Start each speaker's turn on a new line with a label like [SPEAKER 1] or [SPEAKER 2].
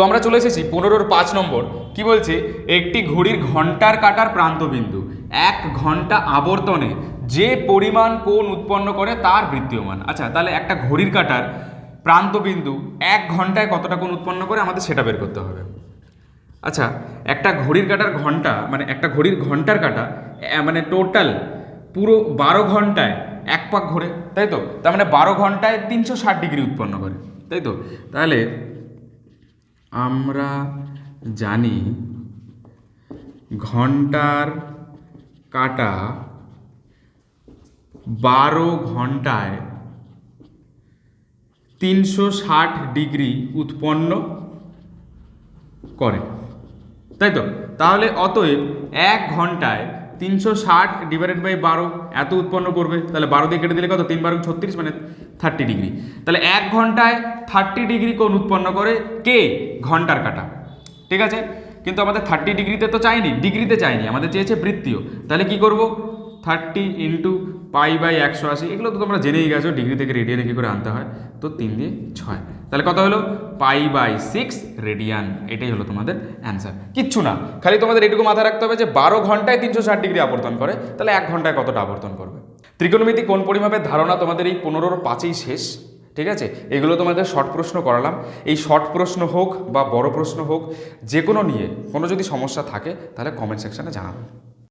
[SPEAKER 1] তো আমরা চলে এসেছি পনেরোর পাঁচ নম্বর। কি বলছে? একটি ঘড়ির ঘণ্টার কাটার প্রান্তবিন্দু। এক ঘণ্টা আবর্তনে যে পরিমাণ কোণ উৎপন্ন করে তার বৃত্তীয়মান আচ্ছা তাহলে একটা ঘড়ির কাটার প্রান্তবিন্দু এক ঘন্টায় কতটা কোণ উৎপন্ন করে আমাদের সেটা বের করতে হবে। আচ্ছা একটা ঘড়ির কাটার ঘণ্টা মানে একটা ঘড়ির ঘণ্টার কাটা মানে টোটাল পুরো বারো ঘন্টায় এক পাক ঘোরে, তাই তো? তার মানে বারো ঘন্টায় তিনশো ষাট ডিগ্রি উৎপন্ন করে, তাই তো? তাহলে আমরা জানি ঘণ্টার কাটা বারো ঘন্টায় তিনশো ষাট ডিগ্রি উৎপন্ন করে। তাই তো? তাহলে অতএব এক ঘন্টায় তিনশো ষাট ডিভাইডেড বাই বারো এত উৎপন্ন করবে। তাহলে বারো দিয়ে কেটে দিলে কত? তিন বারো ছত্রিশ মানে থার্টি ডিগ্রি তাহলে এক ঘন্টায় থার্টি ডিগ্রি কোণ উৎপন্ন করে কে? ঘণ্টার কাটা। ঠিক আছে? কিন্তু আমাদের থার্টি ডিগ্রিতে তো চাইনি ডিগ্রিতে চাইনি, আমাদের চেয়েছে বৃত্তীয়। তাহলে কি করব? থার্টি ইন্টু পাই বাই একশো আশি, এগুলো তো তোমরা জেনেই গেছো, ডিগ্রি থেকে রেডিয়ানে কী করে আনতে হয়? তো তিন দিয়ে ছয়। তাহলে কত হলো? পাই বাই সিক্স রেডিয়ান, এটাই হলো তোমাদের অ্যান্সার। কিচ্ছু না, খালি তোমাদের এটুকু মাথায় রাখতে হবে যে বারো ঘন্টায় তিনশো ষাট ডিগ্রি আবর্তন করে, তাহলে এক ঘন্টায় কতটা আবর্তন করবে? ত্রিকোণমিতি কোন পরিমাপের ধারণা তোমাদের এই পনেরোর পাঁচেই শেষ, ঠিক আছে? এগুলো তোমাদের শর্ট প্রশ্ন করালাম। এই শর্ট প্রশ্ন হোক বা বড় প্রশ্ন হোক যে কোনো নিয়ে কোনো যদি সমস্যা থাকে, তাহলে কমেন্ট সেকশনে জানাবে।